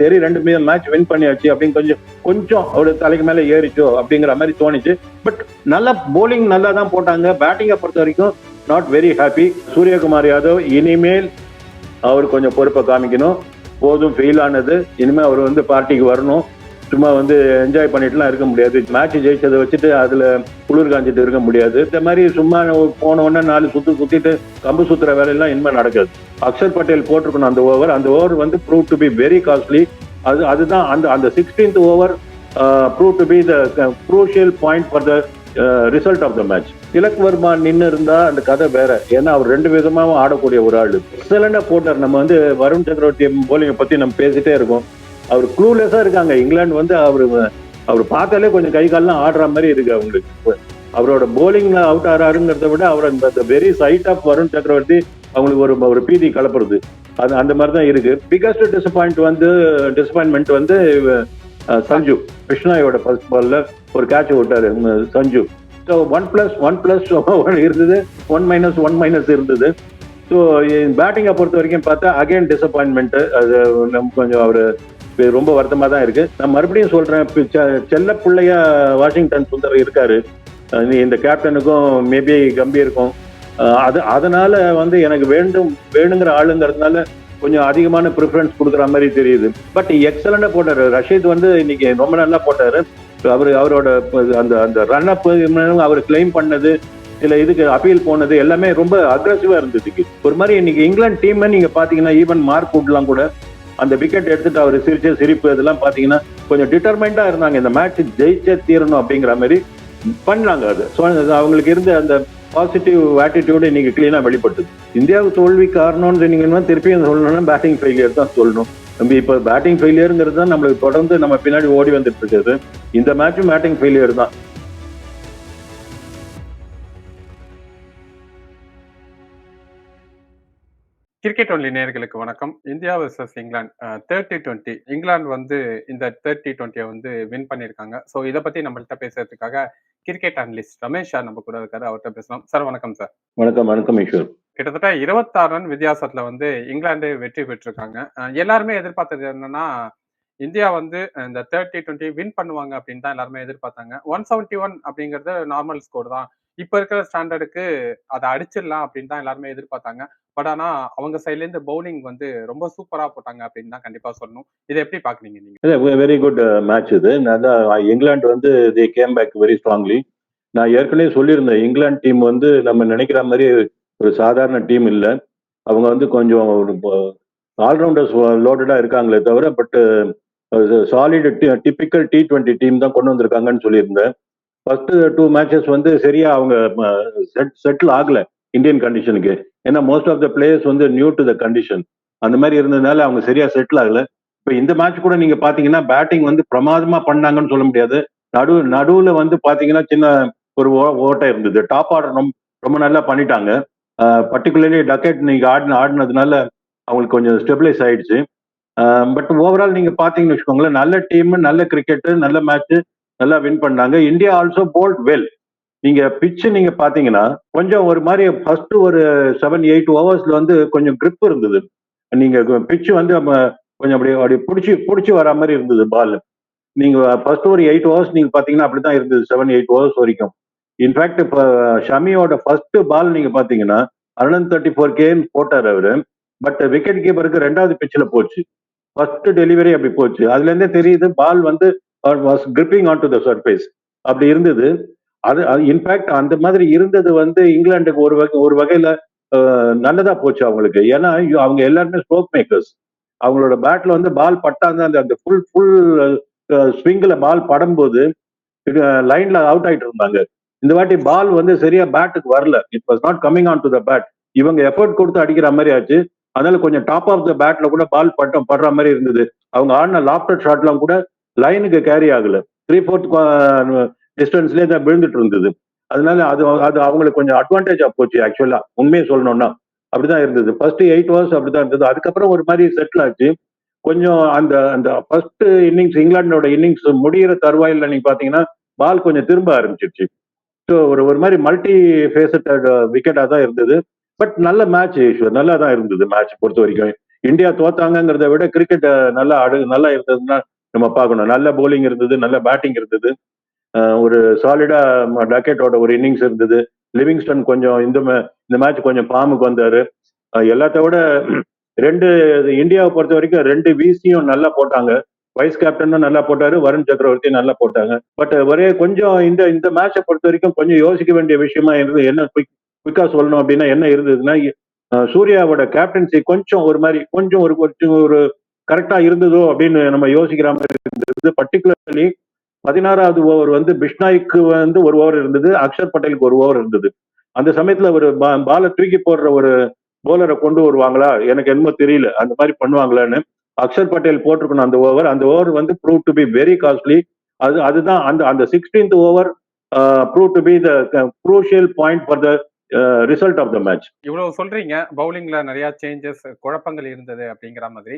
சரி ரெண்டு மீது மேட்ச் வின் பண்ணியாச்சு அப்படின்னு கொஞ்சம் கொஞ்சம் அவரு தலைக்கு மேல ஏறிச்சோ அப்படிங்கிற மாதிரி தோணுச்சு. பட் நல்லா போலிங் நல்லா தான் போட்டாங்க. பேட்டிங்கை பொறுத்த வரைக்கும் not very happy Suryakumar Yadav இனிமேல் அவர் கொஞ்சம் பொறுப்பை காமிக்கணும். போதும் ஃபெயில் ஆனது. இனிமேல் அவர் வந்து பார்ட்டிக்கு வரணும். சும்மா வந்து என்ஜாய் பண்ணிட்டுலாம் இருக்க முடியாது. மேட்ச் ஜெயிச்சதை வச்சுட்டு அதுல குளிர் காஞ்சிட்டு இருக்க முடியாது. இந்த மாதிரி சும்மா போன உடனே நாலு சுத்து சுத்திட்டு கம்பு சுத்துற வேலையெல்லாம் இனிமேல் நடக்காது. அக்ஷர் பட்டேல் போட்டிருக்கணும் அந்த ஓவர் அந்த ஓவர் வந்து prove to be very costly அது அதுதான் அந்த அந்த sixteenth over prove to be the crucial point for the result of the match Tilak Varma நின்று இருந்தா அந்த கதை வேற. ஏன்னா அவர் ரெண்டு விதமாகவும் ஆடக்கூடிய ஒரு ஆள். எக்ஸலண்டா போட்டார்? நம்ம வந்து வருண் சக்கரவர்த்தி போலிங்கை பத்தி நம்ம பேசிட்டே இருக்கோம். அவர் க்ளூலெஸ்ஸாக இருக்காங்க. இங்கிலாந்து வந்து அவர் அவர் பார்த்தாலே கொஞ்சம் கை கால்லாம் ஆடுற மாதிரி இருக்கு அவங்களுக்கு. அவரோட போலிங்ல அவுட் ஆறாருங்கிறத விட அவர் அந்த வெரி சைட் ஆஃப் வருண் சக்கரவர்த்தி அவங்களுக்கு ஒரு ஒரு பீதி கலப்புறது. அது அந்த மாதிரி தான் இருக்கு. பிகஸ்ட் டிசப்பாயிண்ட் வந்து டிசப்பாயின்மெண்ட் வந்து சஞ்சு. கிருஷ்ணாயோட ஃபர்ஸ்ட் பால்ல ஒரு கேட்ச் விட்டாரு Sanju. So one plus one plus இருந்தது. ஒன் மைனஸ் ஒன் மைனஸ் இருந்தது. ஸோ பேட்டிங்கை பொறுத்த வரைக்கும் பார்த்தா அகைன் டிசப்பாயின்மெண்ட்டு அது நம்ம கொஞ்சம் அவர் ரொம்ப வருத்தமா தான் இருக்கு. நான் மறுபடியும் சொல்றேன் செல்ல பிள்ளையா வாஷிங்டன் சுந்தர் இருக்காரு. நீ இந்த கேப்டனுக்கும் மேபி கம்பீருக்கும். அது அதனால வந்து எனக்கு வேண்டும் வேணுங்கிற ஆளுங்கிறதுனால கொஞ்சம் அதிகமான ப்ரிஃபரன்ஸ் கொடுக்குற மாதிரி தெரியுது. பட் எக்ஸலண்டா போட்டாரு. ரஷீத் வந்து இன்னைக்கு ரொம்ப நல்லா போட்டாரு. அவர் அவரோட அந்த அந்த ரன் அப் அவர் கிளைம் பண்ணது இல்ல இதுக்கு அப்பீல் போனது எல்லாமே ரொம்ப அக்ரஸிவா இருந்ததுக்கு ஒரு மாதிரி இன்னைக்கு இங்கிலாந்து டீம் நீங்க பாத்தீங்கன்னா ஈவன் மார்க் உட்லாம் கூட அந்த விக்கெட் எடுத்துட்டு அவர் சிரிச்ச சிரிப்பு இதெல்லாம் பார்த்தீங்கன்னா கொஞ்சம் டிட்டர்மெண்டா இருந்தாங்க. இந்த மேட்ச் ஜெயிச்சே தீரணும் அப்படிங்கிற மாதிரி பண்ணாங்க அது. ஸோ அவங்களுக்கு இருந்த அந்த பாசிட்டிவ் ஆட்டிடியூடு இன்னைக்கு கிளீனாக வெளிப்பட்டுது இந்தியாவுக்கு தோல்வி காரணம்னு சொன்னீங்கன்னா திருப்பியும் சொல்லணும்னா பேட்டிங் ஃபெயிலியர் தான் சொல்லணும். நம்ம இப்போ பேட்டிங் ஃபெயிலியருங்கிறது தான் நம்மளுக்கு தொடர்ந்து நம்ம பின்னாடி ஓடி வந்துட்டு இருக்குது. இந்த மேட்சும் பேட்டிங் ஃபெயிலியர் தான். கிரிக்கெட் ஒன்லி நேயர்களுக்கு வணக்கம். India versus England thirty twenty England வந்து இந்த தேர்ட்டி டுவெண்ட்டியை வந்து வின் பண்ணியிருக்காங்க. ஸோ இதை பத்தி நம்மள்ட்ட பேசுறதுக்காக கிரிக்கெட் அனலிஸ்ட் ரமேஷ் சார் நம்ம கூட இருக்காரு. அவர்கிட்ட பேசலாம். சார் வணக்கம் சார். வணக்கம் வணக்கம் ஈஸ்வர். கிட்டத்தட்ட இருபத்தாறு ரன் வித்தியாசத்துல வந்து இங்கிலாந்து வெற்றி பெற்றிருக்காங்க. எல்லாருமே எதிர்பார்த்தது என்னன்னா இந்தியா வந்து இந்த தேர்ட்டி டுவெண்ட்டி வின் பண்ணுவாங்க அப்படின்னு தான் எல்லாருமே எதிர்பார்த்தாங்க. ஒன் செவன்டி ஒன் அப்படிங்கிறது நார்மல் ஸ்கோர் தான். இப்ப இருக்கிற ஸ்டாண்டர்டுக்கு அதை அடிச்சிடலாம் அப்படின்னு தான் எல்லாருமே எதிர்பார்த்தாங்க. பட் ஆனா அவங்க சைட்ல இருந்து பவுலிங் வந்து ரொம்ப சூப்பரா போட்டாங்க அப்படின்னு தான் கண்டிப்பா சொல்லணும். இதை எப்படி பாக்குறீங்க நீங்க? வெரி குட் மேட்ச் இது. நல்லா இங்கிலாந்து uh, வந்து the game back very strongly நான் ஏற்கனவே சொல்லியிருந்தேன் இங்கிலாந்து டீம் வந்து நம்ம நினைக்கிற மாதிரி ஒரு சாதாரண டீம் இல்லை. அவங்க வந்து கொஞ்சம் ஆல்ரவுண்டர்ஸ் லோடடாக இருக்காங்களே தவிர but solid typical T twenty team தான் கொண்டு வந்திருக்காங்கன்னு சொல்லியிருந்தேன். ஃபர்ஸ்ட் டூ மேட்சஸ் வந்து சரியா அவங்க செட் செட்டில் ஆகலை. இந்தியன் கண்டிஷனுக்கு ஏன்னா மோஸ்ட் ஆஃப் த பிளேயர்ஸ் வந்து நியூ டு த கண்டிஷன் அந்த மாதிரி இருந்ததுனால அவங்க சரியா செட்டில் ஆகல. இப்போ இந்த மேட்ச் கூட நீங்க பாத்தீங்கன்னா பேட்டிங் வந்து பிரமாதமா பண்ணாங்கன்னு சொல்ல முடியாது. நடு நடுவுல வந்து பாத்தீங்கன்னா சின்ன ஒரு ஓ- ஓட்டை இருந்தது. டாப் ஆர்டர் ரொம்ப ரொம்ப நல்லா பண்ணிட்டாங்க. பர்டிகுலர்லி டக்கெட் நீங்க ஆடின ஆடினதுனால அவங்களுக்கு கொஞ்சம் ஸ்டெபிலைஸ் ஆயிடுச்சு. பட் ஓவரால் நீங்க பாத்தீங்கன்னு வச்சுக்கோங்களேன் நல்ல டீம் நல்ல கிரிக்கெட் நல்ல மேட்ச் நல்லா வின் பண்ணாங்க. இந்தியா ஆல்சோ போல்ட் வெல் நீங்க பிச்சு நீங்க பாத்தீங்கன்னா கொஞ்சம் ஒரு மாதிரி ஃபர்ஸ்ட் ஒரு செவன் எயிட் ஓவர்ஸ்ல வந்து கொஞ்சம் கிரிப் இருந்தது. நீங்க பிச்சு வந்து நம்ம கொஞ்சம் அப்படி அப்படி பிடிச்சி பிடிச்சி வரா மாதிரி இருந்தது பால் நீங்க ஃபர்ஸ்ட் ஒரு எயிட் ஹவர்ஸ் நீங்க பாத்தீங்கன்னா அப்படிதான் இருந்தது செவன் எயிட் ஹவர்ஸ் வரைக்கும். இன்ஃபேக்ட் இப்போ ஷமியோட ஃபர்ஸ்ட் பால் நீங்க பாத்தீங்கன்னா ஹண்ட்ரட் தேர்ட்டி ஃபோர் கேம் போட்டார் அவரு. பட் விக்கெட் கீப்பருக்கு ரெண்டாவது பிச்சில் போச்சு. ஃபர்ஸ்ட் டெலிவரி அப்படி போச்சு. அதுல இருந்தே தெரியுது பால் வந்து was gripping on to the surface அப்படி இருந்தது. அது இன்ஃபேக்ட் அந்த மாதிரி இருந்தது வந்து இங்கிலாந்துக்கு ஒரு வகை ஒரு வகையில நல்லதா போச்சு அவங்களுக்கு. ஏன்னா அவங்க எல்லாருமே ஸ்ட்ரோக் மேக்கர்ஸ் அவங்களோட பேட்ல வந்து பால் பட்டாங்க அந்த அந்த ஃபுல் ஃபுல் ஸ்விங்கில் பால் படும்போது லைன்ல அவுட் ஆயிட்டு இருந்தாங்க. இந்த வாட்டி பால் வந்து சரியா பேட்டுக்கு வரல. It was not coming on to the bat இவங்க எஃபர்ட் கொடுத்து அடிக்கிற மாதிரி ஆச்சு. அதனால கொஞ்சம் டாப் ஆஃப் த பேட்ல கூட பால் பட்டம் படுற மாதிரி இருந்தது. அவங்க ஆடின லாப்டர் ஷாட்லாம் கூட லைனுக்கு கேரி ஆகல. த்ரீ ஃபோர்த் டிஸ்டன்ஸ்லேயே தான் விழுந்துட்டு இருந்தது அதனால அது அது அவங்களுக்கு கொஞ்சம் அட்வான்டேஜ் போச்சு ஆக்சுவலா உண்மையை சொல்லணும்னா. அப்படிதான் இருந்தது. ஃபர்ஸ்ட் எயிட் ஹவர்ஸ் அப்படிதான் இருந்தது. அதுக்கப்புறம் ஒரு மாதிரி செட்டில் ஆச்சு. கொஞ்சம் அந்த அந்த ஃபர்ஸ்ட் இன்னிங்ஸ் இங்கிலாண்டோட இன்னிங்ஸ் முடியிற தருவாயில் நீங்க பாத்தீங்கன்னா பால் கொஞ்சம் திரும்ப ஆரம்பிச்சிருச்சு. ஸோ ஒரு ஒரு மாதிரி மல்டி ஃபேசட்டட் விக்கெட்டா தான் இருந்தது. பட் நல்ல மேட்ச் ஈஸ்வர் நல்லா தான் இருந்தது மேட்ச் பொறுத்த வரைக்கும். இந்தியா தோத்தாங்கிறத விட கிரிக்கெட் நல்லா அடு நல்லா இருந்ததுன்னா நம்ம பார்க்கணும். நல்ல போலிங் இருந்தது நல்ல பேட்டிங் இருந்தது. ஒரு சாலிடா டக்கெட்டோட ஒரு இன்னிங்ஸ் இருந்தது. லிவிங்ஸ்டன் கொஞ்சம் இந்த இந்த மேட்ச் கொஞ்சம் ஃபார்முக்கு வந்தாரு. எல்லாத்த விட ரெண்டு இந்தியாவை பொறுத்த வரைக்கும் ரெண்டு விசியும் நல்லா போட்டாங்க. வைஸ் கேப்டனும் நல்லா போட்டாரு வருண் சக்கரவர்த்தி நல்லா போட்டாங்க. பட் ஒரே கொஞ்சம் இந்த இந்த மேட்சை பொறுத்த வரைக்கும் கொஞ்சம் யோசிக்க வேண்டிய விஷயமா இருந்தது என்ன குயிக் குயிக்கா சொல்லணும் அப்படின்னா என்ன இருந்ததுன்னா சூர்யாவோட கேப்டன்சி கொஞ்சம் ஒரு மாதிரி கொஞ்சம் ஒரு கொஞ்சம் ஒரு கரெக்டா இருந்ததோ அப்படின்னு நம்ம யோசிக்கிற மாதிரி இருந்தது. பர்டிகுலர்லி பதினாறாவது ஓவர் வந்து பிஷ்னாய்க்கு வந்து ஒரு ஓவர் இருந்தது அக்ஷர் பட்டேலுக்கு ஒரு ஓவர் இருந்தது. அந்த சமயத்துல ஒரு பாலை தூக்கி போடுற ஒரு போலரை கொண்டு வருவாங்களா? எனக்கு என்னமோ தெரியல. அந்த மாதிரி பண்ணுவாங்களான்னு அக்ஷர் பட்டேல் போட்டிருக்கணும் அந்த ஓவர் அந்த ஓவர் வந்து prove to be very costly அது அதுதான் அந்த அந்த sixteenth over prove to be the crucial point for the result of the match இவ்வளவு சொல்றீங்க. பவுலிங்ல நிறைய சேஞ்சஸ் குழப்பங்கள் இருந்தது அப்படிங்கிற மாதிரி.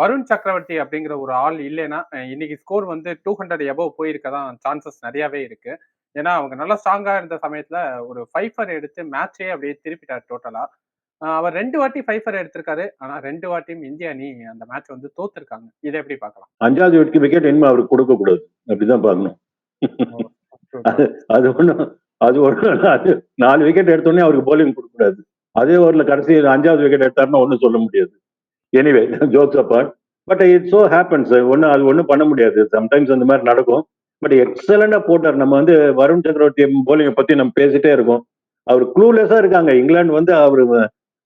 வருண் சக்கரவர்த்தி அப்படிங்கிற ஒரு ஆள் இல்லைன்னா இன்னைக்கு ஸ்கோர் வந்து டூ ஹண்ட்ரட் எபோவ் போயிருக்கதான் சான்சஸ் நிறையவே இருக்கு. ஏன்னா அவங்க நல்லா ஸ்ட்ராங்கா இருந்த சமயத்துல ஒரு ஃபைஃபர் எடுத்து மேட்சே அப்படியே திருப்பிட்டார் டோட்டலா அவர் ரெண்டு வாட்டி ஃபைஃபர் எடுத்திருக்காரு. ஆனா ரெண்டு வாட்டியும் இந்திய அணி அந்த மேட்ச் வந்து தோத்துருக்காங்க. இதை எப்படி பார்க்கலாம்? அஞ்சாவது விக்கெட் விக்கெட் இனிமே அவருக்கு கொடுக்க கூடாது அப்படிதான் பார்க்கணும். அது ஒண்ணும் அது ஒரு நாலு விக்கெட் எடுத்தோடனே அவருக்கு போலிங் கொடுக்கக்கூடாது. அதே ஓவரில் கடைசி அஞ்சாவது விக்கெட் எடுத்தாருன்னா ஒன்றும் சொல்ல முடியாது. Anyway jokes apart but it so happens ஒன்றும் அது ஒன்றும் பண்ண முடியாது. சம்டைம்ஸ் அந்த மாதிரி நடக்கும். பட் எக்ஸலண்டாக போட்டார். நம்ம வந்து வருண் சக்கரவர்த்தி போலிங்கை பற்றி நம்ம பேசிட்டே இருக்கோம். அவர் க்ளூலெஸ்ஸாக இருக்காங்க. இங்கிலாந்து வந்து அவர்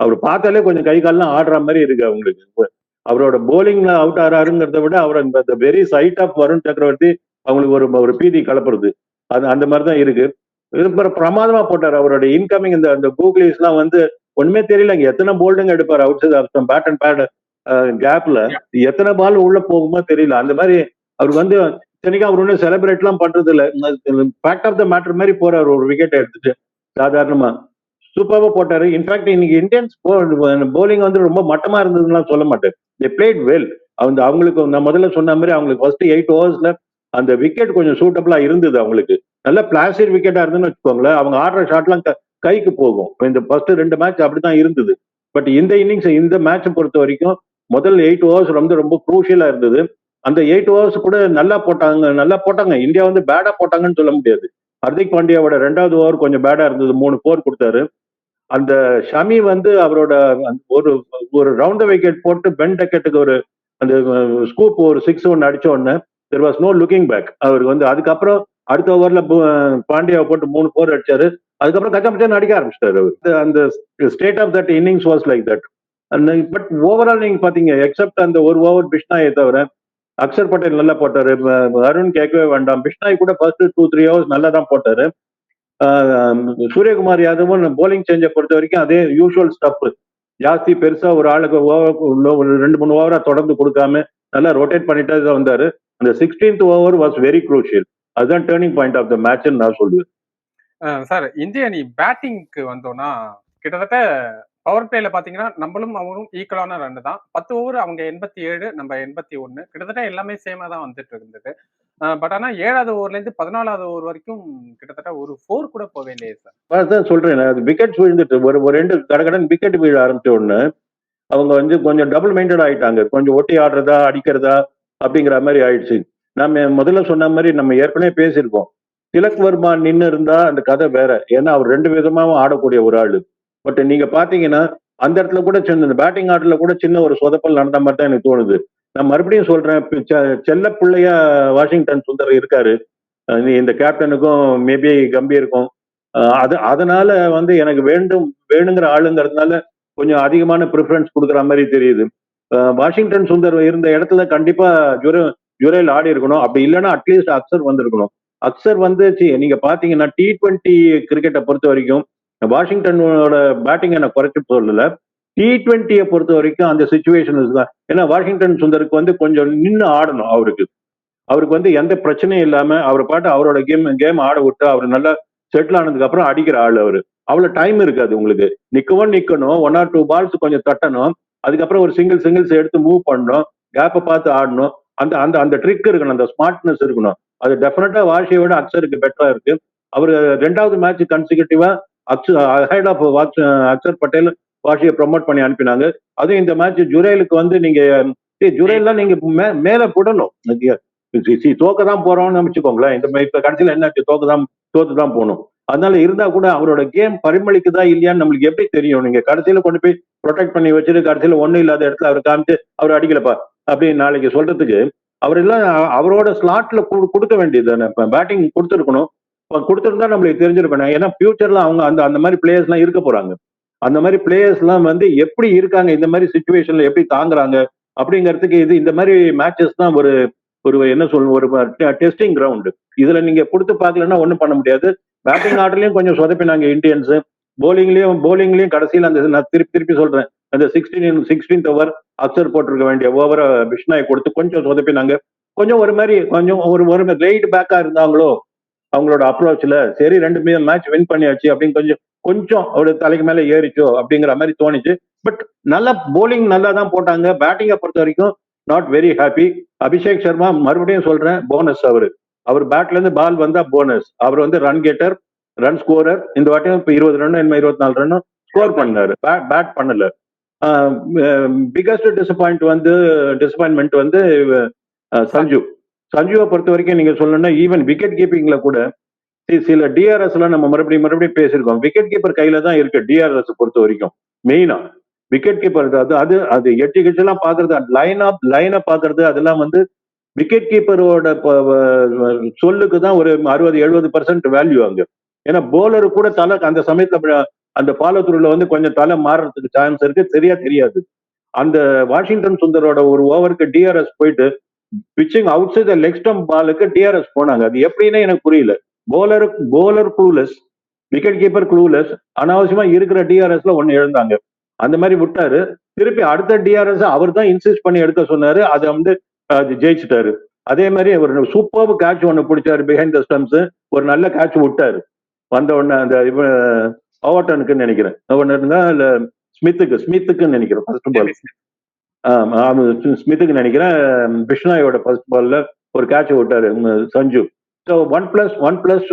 அவர் பார்த்தாலே கொஞ்சம் கை கால்லாம் ஆடுற மாதிரி இருக்கு அவங்களுக்கு. அவரோட போலிங்ல அவுட் ஆறாருங்கிறத விட அவர் அந்த வெரி சைட் ஆஃப் வருண் சக்கரவர்த்தி அவங்களுக்கு ஒரு ஒரு பீதி கலப்புறது. அது அந்த மாதிரி தான் இருக்கு. பிற- பிரமாதமா போட்டார். அவரோட இன்கமிங் இந்த அந்த கூகுளிஸ் எல்லாம் வந்து ஒண்ணுமே தெரியல. இங்க எத்தனை போல்டுங்க எடுப்பார்? Outside bat and bat கேப்ல எத்தனை பால் உள்ள போகுமோ தெரியல. அந்த மாதிரி அவருக்கு வந்து இத்தனைக்கும் அவர் ஒன்றும் செலிப்ரேட் எல்லாம் பண்றது இல்ல ஃபேக்ட் ஆஃப் த மேட்டர் மாதிரி போறாரு. ஒரு விக்கெட் எடுத்துட்டு சாதாரணமா. சூப்பராக போட்டாரு. இன்ஃபேக்ட் இன்னைக்கு இந்தியன்ஸ் போலிங் வந்து ரொம்ப மட்டமா இருந்ததுலாம் சொல்ல மாட்டேன் தே பிளேட் வெல் அவங்க அவங்களுக்கு நான் முதல்ல சொன்ன மாதிரி அவங்களுக்கு ஃபர்ஸ்ட் எயிட் ஓவர்ஸ்ல அந்த விக்கெட் கொஞ்சம் சூட்டபிளா இருந்தது அவங்களுக்கு. நல்ல பிளாஸ்டிக் விக்கெட்டா இருந்துன்னு வச்சுக்கோங்களேன் அவங்க ஆடுற ஷாட்லாம் கைக்கு போகும். இந்த ஃபர்ஸ்ட் ரெண்டு மேட்ச் அப்படிதான் இருந்தது. பட் இந்த இன்னிங்ஸ் இந்த மேட்ச் பொறுத்த வரைக்கும் முதல் எயிட் ஓவர்ஸ் ரொம்ப ரொம்ப குரூஷியலா இருந்தது. அந்த எயிட் ஓவர்ஸ் கூட நல்லா போட்டாங்க நல்லா போட்டாங்க. இந்தியா வந்து பேடா போட்டாங்கன்னு சொல்ல முடியாது. ஹர்திக் பாண்டியாவோட ரெண்டாவது ஓவர் கொஞ்சம் பேடா இருந்தது. மூணு போர் கொடுத்தாரு. அந்த ஷமி வந்து அவரோட ஒரு ஒரு ரவுண்ட் விக்கெட் போட்டு பென் டக்கெட்டுக்கு ஒரு அந்த ஸ்கூப் ஒரு சிக்ஸ் ஒன்று அடிச்ச உடனே there was no looking back அவருக்கு வந்து அதுக்கப்புறம் அடுத்த ஓவர்ல பாண்டியாவை போட்டு மூணு போர் அடிச்சாரு. அதுக்கப்புறம் கச்சமச்சான் அடிக்க ஆரம்பிச்சிட்டாரு அவர். அந்த state of that innings was like that but overall நீங்க பாத்தீங்க எக்ஸப்ட் அந்த ஒரு ஓவர் பிஷ்னாயை தவிர அக்ஷர் பட்டேல் நல்லா போட்டாரு. அருண் கேட்கவே வேண்டாம். பிஷ்னாய் கூட ஃபர்ஸ்ட் டூ த்ரீ ஹவர்ஸ் நல்லா தான் போட்டாரு சூரியகுமார் யாதவும் போலிங் சேஞ்சை பொறுத்த வரைக்கும் அதே யூஷுவல் ஸ்டப் ஜாஸ்தி பெருசா ஒரு ஆளுக்கு ஓவர் ஒரு ரெண்டு மூணு ஓவரா தொடர்ந்து கொடுக்காம நல்லா ரொட்டேட் பண்ணிட்டே தான் வந்தாரு. அந்த sixteenth over was very crucial அதுதான் டேர்னிங் பாயிண்ட் ஆஃப் த மேட்ச்னு நான் சொல்லுவேன். சார் இந்திய அணி பேட்டிங்க்கு வந்தோம்னா கிட்டத்தட்ட பவர் பிளேல பாத்தீங்கன்னா நம்மளும் அவரும் ஈக்குவலான ரன் தான். பத்து ஓவர் அவங்க எண்பத்தி ஏழு நம்ம எண்பத்தி ஒன்னு கிட்டத்தட்ட எல்லாமே சேமா தான் வந்துட்டு இருந்தது. பட் ஆனா ஏழாவது ஓவர்ல இருந்து பதினாலாவது ஓவர் வரைக்கும் கிட்டத்தட்ட ஒரு ஃபோர் கூட போவே இல்லையே சார் அதான் சொல்றேன் அது விக்கெட்ஸ் விழுந்துட்டு ஒரு ஒரு ரெண்டு கடகடன் விக்கெட் விழ ஆரம்பிச்ச உடனே அவங்க வந்து கொஞ்சம் டபுள் மைண்டட் ஆயிட்டாங்க. கொஞ்சம் ஒட்டி ஆடுறதா அடிக்கிறதா அப்படிங்கிற மாதிரி ஆயிடுச்சு. நம்ம முதல்ல சொன்ன மாதிரி நம்ம ஏற்கனவே பேசியிருக்கோம். திலக் வர்மா நின்று இருந்தா அந்த கதை வேற. ஏன்னா அவர் ரெண்டு விதமாவும் ஆடக்கூடிய ஒரு ஆளு. பட் நீங்க பாத்தீங்கன்னா அந்த இடத்துல கூட சின்ன இந்த பேட்டிங் ஆர்டர்ல கூட சின்ன ஒரு சொதப்பல் நடந்த மாதிரி தான் எனக்கு தோணுது. நான் மறுபடியும் சொல்றேன் செ- செல்ல பிள்ளையா வாஷிங்டன் சுந்தர் இருக்காரு. நீ இந்த கேப்டனுக்கும் மேபி கம்பீருக்கும். அது அதனால வந்து எனக்கு வேண்டும் வேணுங்கிற ஆளுங்கிறதுனால கொஞ்சம் அதிகமான ப்ரிஃபரன்ஸ் கொடுக்குற மாதிரி தெரியுது. வாஷிங்டன் சுந்தர் இருந்த இடத்துல கண்டிப்பா ஜுரம் ஜுரையில் ஆடி இருக்கணும். அப்படி இல்லைன்னா அட்லீஸ்ட் அக்சர் வந்திருக்கணும். அக்சர் வந்து நீங்க பாத்தீங்கன்னா டி டுவெண்ட்டி கிரிக்கெட்டை பொறுத்த வரைக்கும் வாஷிங்டனோட பேட்டிங் என்ன குறைச்சி சொல்லல. டி டுவெண்ட்டியை பொறுத்த வரைக்கும் அந்த சுச்சுவேஷன் தான். ஏன்னா வாஷிங்டன் சுந்தருக்கு வந்து கொஞ்சம் நின்று ஆடணும் அவருக்கு. அவருக்கு வந்து எந்த பிரச்சனையும் இல்லாம அவர் பாட்டு அவரோட கேம் கேம் ஆட விட்டு அவர் நல்லா செட்டில் ஆனதுக்கு அப்புறம் அடிக்கிற ஆள் அவரு. அவ்வளவு டைம் இருக்காது உங்களுக்கு. நிக்கவும் நிக்கணும். ஒன் ஆர் டூ பால்ஸ் கொஞ்சம் தட்டணும். அதுக்கப்புறம் ஒரு சிங்கிள் சிங்கிள்ஸ் எடுத்து மூவ் பண்ணணும். கேப்பை பார்த்து ஆடணும். அந்த அந்த அந்த ட்ரிக் இருக்கணும் அந்த ஸ்மார்ட்னஸ் இருக்கணும். அது டெஃபினட்டா வாஷியை விட அக்சருக்கு பெட்டரா இருக்கு. அவர் ரெண்டாவது மேட்ச் கன்சிகூட்டிவா அக்ஷர் ஹெட் ஆஃப் அக்ஷர் பட்டேல் வாஷியை ப்ரொமோட் பண்ணி அனுப்பினாங்க. அதுவும் இந்த மேட்ச் ஜுரேலுக்கு வந்து நீங்க ஏய், ஜுரேல்லாம் நீங்க மே- மேல போடணும். தோக்க தான் போறோம்னு நினைச்சுக்கோங்களேன். இந்த இப்ப கடைசியில என்ன தோக்க தான் தோத்து தான் போகணும். அதனால இருந்தா கூட அவரோட கேம் பரிமளிக்குதா இல்லையான்னு நம்மளுக்கு எப்படி தெரியும்? நீங்க கடைசியில கொண்டு போய் ப்ரொடெக்ட் பண்ணி வச்சுட்டு கடைசியில ஒண்ணும் இல்லாத இடத்துல அவர் காமிச்சு அவர் அடிக்கலப்பா. அப்படின்னு நாளைக்கு சொல்றதுக்கு அவர் எல்லாம் அவரோட ஸ்லாட்ல கொடுக்க வேண்டியது தானே. பேட்டிங் கொடுத்துருக்கணும். கொடுத்துருந்தா நம்மளுக்கு தெரிஞ்சிருக்கணும் ஏன்னா ஃபியூச்சர்ல அவங்க அந்த அந்த மாதிரி பிளேயர்ஸ்லாம் இருக்க போறாங்க. அந்த மாதிரி பிளேயர்ஸ்லாம் வந்து எப்படி இருக்காங்க? இந்த மாதிரி சுச்சுவேஷன்ல எப்படி தாங்குறாங்க? அப்படிங்கிறதுக்கு இது இந்த மாதிரி மேட்சஸ் தான் ஒரு ஒரு என்ன சொல்லணும் ஒரு டெஸ்டிங் கிரவுண்டு இதுல நீங்க கொடுத்து பார்க்கலன்னா ஒண்ணும் பண்ண முடியாது. பேட்டிங் ஆர்டர்லயும் கொஞ்சம் சொதப்பினாங்க இந்தியன்ஸ் போலிங்லயும் போலிங்லயும் கடைசியில் அந்த நான் திருப்பி திருப்பி சொல்றேன். அந்த சிக்ஸ்டீன் சிக்ஸ்டீன்த் ஓவர் அக்சர் போட்டிருக்க வேண்டிய ஓவரை பிஷ்னாய் கொடுத்து கொஞ்சம் சொதப்பினாங்க. கொஞ்சம் ஒரு மாதிரி கொஞ்சம் ஒரு ஒரு லைட் பேக்கா இருந்தாங்களோ அவங்களோட அப்ரோச்ல சரி ரெண்டு மேட்ச் வின் பண்ணியாச்சு அப்படின்னு கொஞ்சம் கொஞ்சம் ஒரு தலைக்கு மேலே ஏறிச்சோ அப்படிங்கிற மாதிரி தோணுச்சு. பட் நல்லா போலிங் நல்லா தான் போட்டாங்க. பேட்டிங்கை பொறுத்த வரைக்கும் not very happy Abhishek Sharma மறுபடியும் சொல்றேன் போனஸ் அவரு. அவர் பேட்ல இருந்து பால் வந்தா போனஸ் அவர் வந்து ரன் கேட்டர் ரன் ஸ்கோரர் இந்த வாட்டியும் இப்போ இருபது ரன் என்ன இருபத்தி நாலு ரன்னும் ஸ்கோர் பண்ணாரு. பேட் பண்ணல. பிகஸ்ட் டிசப்பாயிண்ட் வந்து டிசப்பாயின்மெண்ட் வந்து சஞ்சு. சஞ்சுவை பொறுத்த வரைக்கும் நீங்க சொல்லணும்னா ஈவன் விக்கெட் கீப்பிங்ல கூட சி- சில டிஆர்எஸ் எல்லாம் நம்ம மறுபடியும் மறுபடியும் பேசியிருக்கோம். விக்கெட் கீப்பர் கையில தான் இருக்கு டிஆர்எஸ் பொறுத்த வரைக்கும். மெயினா விக்கெட் கீப்பர் அது அது அது எட்டு கிச்செல்லாம் பாக்குறது லைன் ஆப் லைனை பாக்குறது அதெல்லாம் வந்து விக்கெட் கீப்பரோட சொல்லுக்கு தான் ஒரு அறுபது எழுபது பர்சன்ட் வேல்யூ அங்க. ஏன்னா போலரு கூட தலை அந்த சமயத்துல அந்த பாலத்தூரில் வந்து கொஞ்சம் தலை மாறுறதுக்கு சான்ஸ் இருக்கு. சரியா தெரியாது. அந்த வாஷிங்டன் சுந்தரோட ஒரு ஓவருக்கு டிஆர்எஸ் போயிட்டு pitching outside leg stump பாலுக்கு டிஆர்எஸ் போனாங்க. அது எப்படின்னு எனக்கு புரியல. Bowler bowler clueless wicket keeper clueless அனாவசியமா இருக்கிற டிஆர்எஸ்ல ஒன்னு எழுந்தாங்க. அந்த மாதிரி விட்டாரு. திருப்பி அடுத்த டிஆர்எஸ் அவர் தான் இன்சிஸ்ட் பண்ணி எடுக்க சொன்னாரு. அதை வந்து அது ஜெயிச்சிட்டாரு. அதே மாதிரி ஒரு சூப்பர் கேட்ச் ஒன்று பிடிச்சாரு பிஹைண்ட் த ஸ்டம்ப்ஸ் ஒரு நல்ல கேட்ச் விட்டாரு. வந்த உடனே அந்த இவன் ஓவர்டனுக்கு நினைக்கிறேன் இருந்தா இல்ல ஸ்மித்துக்கு ஸ்மித்துக்குன்னு நினைக்கிறேன் ஃபர்ஸ்ட் பால் ஸ்மித்துக்கு நினைக்கிறேன். பிஷ்னாயோட ஃபர்ஸ்ட் பால்ல ஒரு கேட்ச் விட்டாரு Sanju. So one plus one plus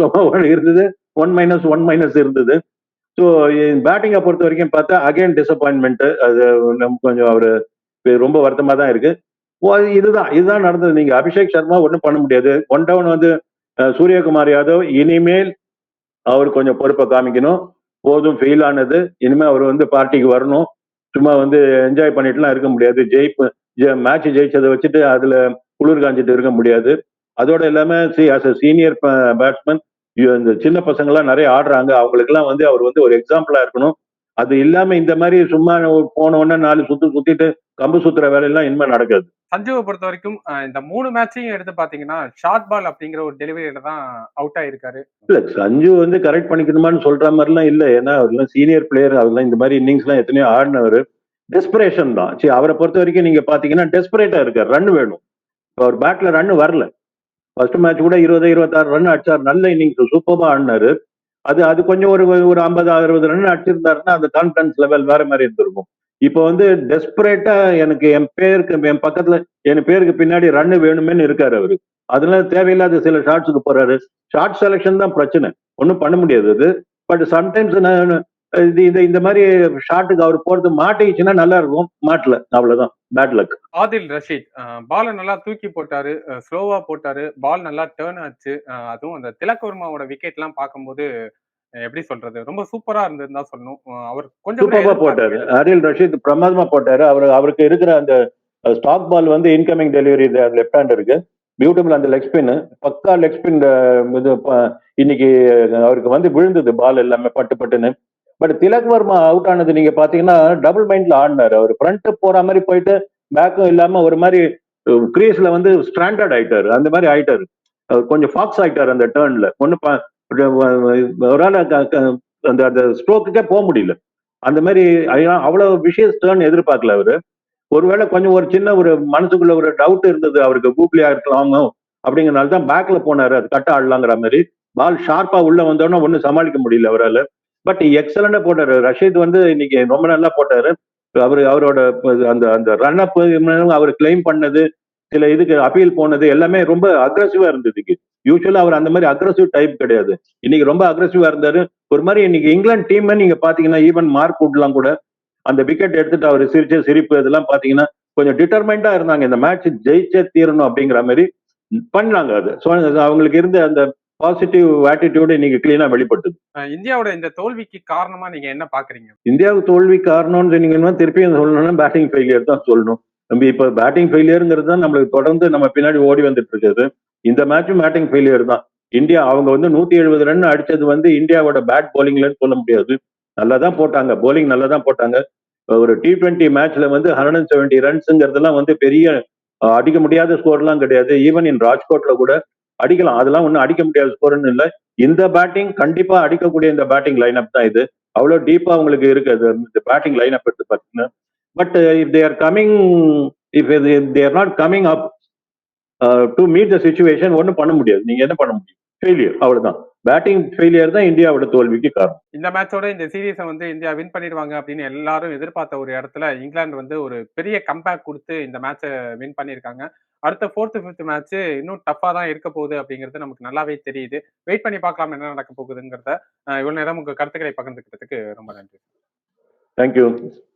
இருந்தது. ஒன் மைனஸ் ஒன் மைனஸ் இருந்தது. ஸோ பேட்டிங்கை பொறுத்த வரைக்கும் பார்த்தா அகைன் டிசப்பாயின்மெண்ட் அது நம்ம கொஞ்சம் அவரு ரொம்ப வருத்தமா தான் இருக்கு. ஓ, இதுதான். இதுதான் நடந்தது. நீங்க அபிஷேக் சர்மா ஒன்றும் பண்ண முடியாது. ஒன் டவுன் வந்து சூரியகுமார் யாதவ் இனிமேல் அவர் கொஞ்சம் பொறுப்பை காமிக்கணும். போதும் ஃபெயில் ஆனது. இனிமே அவர் வந்து பார்ட்டிக்கு வரணும். சும்மா வந்து என்ஜாய் பண்ணிட்டுலாம் இருக்க முடியாது. ஜெயிப்பு மேட்ச் ஜெயிச்சதை வச்சுட்டு அதுல குளிர் காஞ்சிட்டு இருக்க முடியாது. அதோட இல்லாம see as a senior batsman இந்த சின்ன பசங்கள்லாம் நிறைய ஆடுறாங்க. அவங்களுக்குலாம் வந்து அவர் வந்து ஒரு எக்ஸாம்பிளா இருக்கணும். அது இல்லாம இந்த மாதிரி சும்மா போன உடனே நாலு சுத்து சுத்திட்டு கம்பு சுத்துற வேலையெல்லாம் இனிமே நடக்காது. சஞ்சுவை பொறுத்த வரைக்கும் இந்த மூணு மேட்சையும் எடுத்து பாத்தீங்கன்னா ஷார்ட் பால் அப்படிங்கிற ஒரு டெலிவரியில தான் அவுட் ஆயிருக்காரு. இல்ல சஞ்சு வந்து கரெக்ட் பண்ணிக்கணுமான்னு சொல்ற மாதிரிலாம் இல்ல. ஏன்னா அவர்லாம் சீனியர் பிளேயர் அதெல்லாம் இந்த மாதிரி இன்னிங்ஸ் எல்லாம் எத்தனையோ ஆடினவர். டெஸ்பரேஷன் தான். சரி அவரை பொறுத்த வரைக்கும் நீங்க பாத்தீங்கன்னா டெஸ்பரேட்டா இருக்கார். ரன் வேணும். அவர் பேட்ல ரன் வரல. ஃபர்ஸ்ட் மேட்ச் கூட இருபது இருபத்தாறு ரன் அடிச்சார். நல்ல இன்னிங்ஸ் சூப்பரா ஆடினாரு. அது அது கொஞ்சம் ஒரு ஒரு ஐம்பது அறுபது ரன் அடிச்சிருந்தாருன்னா அந்த கான்பிடன்ஸ் லெவல் வேற மாதிரி இருந்திருக்கும். இப்போ வந்து டெஸ்பரேட்டா எனக்கு என் பேருக்கு என் பக்கத்துல என் பேருக்கு பின்னாடி ரன் வேணுமேனு இருக்காரு அவரு. அதனால தேவையில்லாத சில ஷார்ட்ஸுக்கு போறாரு. ஷார்ட் செலெக்ஷன் தான் பிரச்சனை. ஒன்றும் பண்ண முடியாது அது. பட் சம்டைம்ஸ் இது இந்த இந்த மாதிரி ஷாட்டுக்கு அவர் போறது மாட்டிச்சுன்னா நல்லா இருக்கும். மாட்டல. அவ்வளவுதான். பேட் லக் ஆதில் ரஷீத் பாலை நல்லா தூக்கி போட்டாரு. ஸ்லோவா போட்டாரு. பால் நல்லா டேர்ன் ஆச்சு. அதுவும் அந்த திலக்வர்மாவோட விக்கெட் எல்லாம் பார்க்கும்போது எப்படி சொல்றது? ரொம்ப சூப்பரா இருந்ததுன்னு தான் சொல்லணும். அவர் கொஞ்சம் சூப்பரா போட்டாரு. அரில் ரஷீத் பிரமாதமா போட்டாரு. அவர் அவருக்கு இருக்கிற அந்த ஸ்டாக் பால் வந்து இன்கமிங் டெலிவரி லெஃப்ட் ஹேண்ட் இருக்கு. பியூட்டிஃபுல் அந்த லெக் ஸ்பின் பக்கா லெக் ஸ்பின் இது இன்னைக்கு அவருக்கு வந்து விழுந்தது பால் எல்லாமே பட்டு பட்டுன்னு. பட் திலக் வர்மா அவுட் ஆனது நீங்க பாத்தீங்கன்னா டபுள் மைண்ட்ல ஆடினாரு. அவர் ஃப்ரண்ட் போற மாதிரி போயிட்டு பேக்கும் இல்லாம ஒரு மாதிரி கிரீஸ்ல வந்து ஸ்டாண்டர்ட் ஆயிட்டாரு. அந்த மாதிரி ஆயிட்டாரு. கொஞ்சம் ஃபாக்ஸ் ஆயிட்டாரு அந்த டேர்ன்ல ஒன்னு அவரால் அந்த அந்த ஸ்ட்ரோக்குக்கே போக முடியல. அந்த மாதிரி ஐயா- அவ்வளவு விஷயம் டேர்ன் எதிர்பார்க்கல அவரு. ஒருவேளை கொஞ்சம் ஒரு சின்ன ஒரு மனசுக்குள்ள ஒரு டவுட் இருந்தது அவருக்கு கூகுளியா இருக்கலாமோ அப்படிங்கிறனால தான் பேக்ல போனாரு. அது கட்ட ஆடலாங்கிற மாதிரி. பால் ஷார்ப்பா உள்ள வந்தோடனே ஒன்றும் சமாளிக்க முடியல அவரால். பட் எக்ஸலண்டா போட்டாரு. ரஷீத் வந்து இன்னைக்கு ரொம்ப நல்லா போட்டாரு. அவர் அவரோட அந்த அந்த ரன் அப் அவர் கிளைம் பண்ணது சில இதுக்கு அப்பீல் போனது எல்லாமே ரொம்ப அக்ரஸிவா இருந்தது யூஸ்வலா அவர் அந்த மாதிரி அக்ரஸிவ் டைப் கிடையாது. இன்னைக்கு ரொம்ப அக்ரஸிவா இருந்தாரு. ஒரு மாதிரி இன்னைக்கு இங்கிலாந்து டீம் நீங்க பாத்தீங்கன்னா ஈவன் மார்க் வுட்லாம் கூட அந்த விக்கெட் எடுத்துட்டு அவர் சிரிச்ச சிரிப்பு இதெல்லாம் பாத்தீங்கன்னா கொஞ்சம் டிட்டர்மைண்டா இருந்தாங்க. இந்த மேட்ச் ஜெயிச்சே தீரணும் அப்படிங்கிற மாதிரி பண்ணாங்க அது. ஸோ அவங்களுக்கு இருந்த அந்த பாசிட்டிவ் ஆட்டிடியூடு இன்னைக்கு கிளீனா வெளிப்பட்டது. இந்தியாவோட இந்த தோல்விக்கு காரணமா நீங்க என்ன பாக்குறீங்க? இந்தியாவுக்கு தோல்வி காரணம்னு சொன்னீங்கன்னா திருப்பியும் சொல்லணும்னா பேட்டிங் ஃபெயிலியர் தான் சொல்லணும். நம்ம இப்ப பேட்டிங் ஃபெயிலியருங்கிறது தான் நம்மளுக்கு தொடர்ந்து நம்ம பின்னாடி ஓடி வந்துட்டு இருக்குது. இந்த மேட்சும் பேட்டிங் ஃபெயிலியர் தான். இந்தியா அவங்க வந்து நூத்தி எழுபது ரன் அடிச்சது வந்து இந்தியாவோட பேட் போலிங்லன்னு சொல்ல முடியாது. நல்லா தான் போட்டாங்க. போலிங் நல்லா தான் போட்டாங்க. ஒரு டி டுவெண்ட்டி மேட்ச்ல வந்து ஹண்ட்ரட் அண்ட் செவன்டி ரன்ஸுங்கிறதுலாம் வந்து பெரிய அடிக்க முடியாத ஸ்கோர்லாம் கிடையாது. ஈவன் இன் ராஜ்கோட்ல கூட அடிக்கலாம். அதெல்லாம் ஒன்றும் அடிக்க முடியாத ஸ்கோர்னு இல்லை. இந்த பேட்டிங் கண்டிப்பா அடிக்கக்கூடிய இந்த பேட்டிங் லைனப் தான் இது. அவ்வளோ டீப்பா அவங்களுக்கு இருக்கு. அது இந்த பேட்டிங் லைனப் எடுத்து பார்த்தீங்கன்னா but if there coming if there not coming up to meet the situation ஒன்றும் பண்ண முடியாது. நீங்க என்ன பண்ண முடியும்? ஃபெயிலியர் அவ்வளவுதான். பேட்டிங் ஃபெயிலியர் தான் இந்தியாவோட தோல்விக்கு காரணம். இந்த மேட்சோட இந்த சீரீஸை வந்து இந்தியா வின் பண்ணிடுவாங்க அப்படின்னு எல்லாரும் எதிர்பார்த்த ஒரு இடத்துல இங்கிலாந்து வந்து ஒரு பெரிய கம்பேக் கொடுத்து இந்த மேட்சை வின் பண்ணியிருக்காங்க. அடுத்த ஃபோர்த்து ஃபிஃப்த் மேட்ச் இன்னும் டஃபா தான் இருக்க போகுது அப்படிங்கிறது நமக்கு நல்லாவே தெரியுது. வெயிட் பண்ணி பார்க்கலாம் என்ன நடக்க போகுதுங்கிறத அஹ் இவ்வளவு நேரம் உங்க கருத்துக்களை பகிர்ந்துக்கிறதுக்கு ரொம்ப நன்றி. தேங்க்யூ